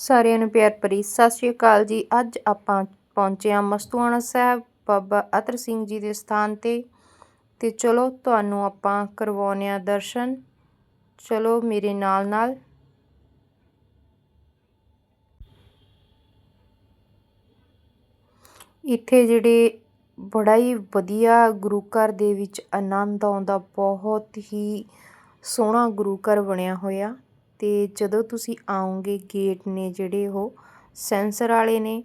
ਸਾਰਿਆਂ ਨੂੰ ਪਿਆਰ ਭਰੀ ਸਤਿ ਸ਼੍ਰੀ ਅਕਾਲ ਜੀ। ਅੱਜ ਆਪਾਂ ਪਹੁੰਚੇ ਹਾਂ ਮਸਤੂਆਣਾ ਸਾਹਿਬ ਬਾਬਾ ਅਤਰ ਸਿੰਘ ਜੀ ਦੇ ਸਥਾਨ ਤੇ। ਤੇ ਚਲੋ ਤੁਹਾਨੂੰ ਆਪਾਂ ਕਰਵਾਉਂਦੇ ਹਾਂ ਦਰਸ਼ਨ। ਚਲੋ ਮੇਰੇ ਨਾਲ ਨਾਲ। ਇੱਥੇ ਜਿਹੜੇ ਬੜਾ ਹੀ ਵਧੀਆ ਗੁਰੂ ਘਰ ਦੇ ਵਿੱਚ ਆਨੰਦ ਆਉਂਦਾ, ਬਹੁਤ ਹੀ ਸੋਹਣਾ ਗੁਰੂ ਘਰ ਬਣਿਆ ਹੋਇਆ। ਅਤੇ ਜਦੋਂ ਤੁਸੀਂ ਆਓਗੇ ਗੇਟ ਨੇ ਜਿਹੜੇ ਉਹ ਸੈਂਸਰ ਵਾਲੇ ਨੇ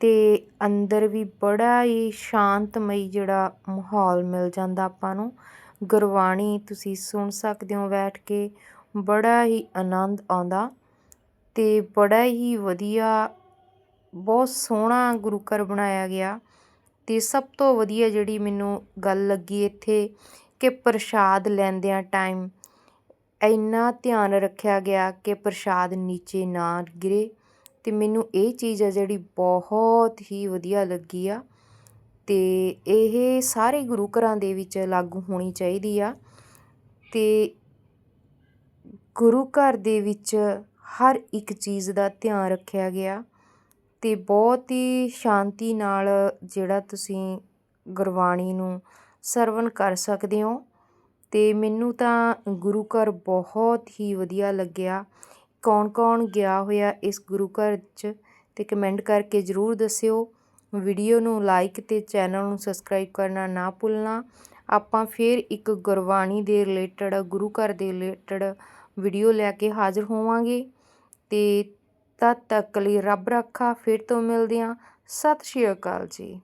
ਅਤੇ ਅੰਦਰ ਵੀ ਬੜਾ ਹੀ ਸ਼ਾਂਤਮਈ ਜਿਹੜਾ ਮਾਹੌਲ ਮਿਲ ਜਾਂਦਾ ਆਪਾਂ ਨੂੰ। ਗੁਰਬਾਣੀ ਤੁਸੀਂ ਸੁਣ ਸਕਦੇ ਹੋ ਬੈਠ ਕੇ, ਬੜਾ ਹੀ ਆਨੰਦ ਆਉਂਦਾ ਅਤੇ ਬੜਾ ਹੀ ਵਧੀਆ, ਬਹੁਤ ਸੋਹਣਾ ਗੁਰੂ ਘਰ ਬਣਾਇਆ ਗਿਆ। ਅਤੇ ਸਭ ਤੋਂ ਵਧੀਆ ਜਿਹੜੀ ਮੈਨੂੰ ਗੱਲ ਲੱਗੀ ਇੱਥੇ ਕਿ ਪ੍ਰਸ਼ਾਦ ਲੈਂਦਿਆਂ ਟਾਈਮ ਇੰਨਾ ਧਿਆਨ ਰੱਖਿਆ ਗਿਆ ਕਿ ਪ੍ਰਸ਼ਾਦ ਨੀਚੇ ਨਾ ਗਿਰੇ ਅਤੇ ਮੈਨੂੰ ਇਹ ਚੀਜ਼ ਆ ਜਿਹੜੀ ਬਹੁਤ ਹੀ ਵਧੀਆ ਲੱਗੀ ਆ ਅਤੇ ਇਹ ਸਾਰੇ ਗੁਰੂ ਘਰਾਂ ਦੇ ਵਿੱਚ ਲਾਗੂ ਹੋਣੀ ਚਾਹੀਦੀ ਆ ਅਤੇ ਗੁਰੂ ਘਰ ਦੇ ਵਿੱਚ ਹਰ ਇੱਕ ਚੀਜ਼ ਦਾ ਧਿਆਨ ਰੱਖਿਆ ਗਿਆ ਅਤੇ ਬਹੁਤ ਹੀ ਸ਼ਾਂਤੀ ਨਾਲ ਜਿਹੜਾ ਤੁਸੀਂ ਗੁਰਬਾਣੀ ਨੂੰ ਸਰਵਣ ਕਰ ਸਕਦੇ ਹੋ। ਅਤੇ ਮੈਨੂੰ ਤਾਂ ਗੁਰੂ ਘਰ ਬਹੁਤ ਹੀ ਵਧੀਆ ਲੱਗਿਆ। ਕੌਣ ਕੌਣ ਗਿਆ ਹੋਇਆ ਇਸ ਗੁਰੂ ਘਰ 'ਚ ਅਤੇ ਕਮੈਂਟ ਕਰਕੇ ਜ਼ਰੂਰ ਦੱਸਿਓ। ਵੀਡੀਓ ਨੂੰ ਲਾਈਕ ਅਤੇ ਚੈਨਲ ਨੂੰ ਸਬਸਕ੍ਰਾਈਬ ਕਰਨਾ ਨਾ ਭੁੱਲਣਾ। ਆਪਾਂ ਫਿਰ ਇੱਕ ਗੁਰਬਾਣੀ ਦੇ ਰਿਲੇਟਡ ਗੁਰੂ ਘਰ ਦੇ ਰਿਲੇਟਡ ਵੀਡੀਓ ਲੈ ਕੇ ਹਾਜ਼ਰ ਹੋਵਾਂਗੇ। ਅਤੇ ਤਦ ਤੱਕ ਲਈ ਰੱਬ ਰੱਖਾ। ਫਿਰ ਤੋਂ ਮਿਲਦੇ ਹਾਂ। ਸਤਿ ਸ਼੍ਰੀ ਅਕਾਲ ਜੀ।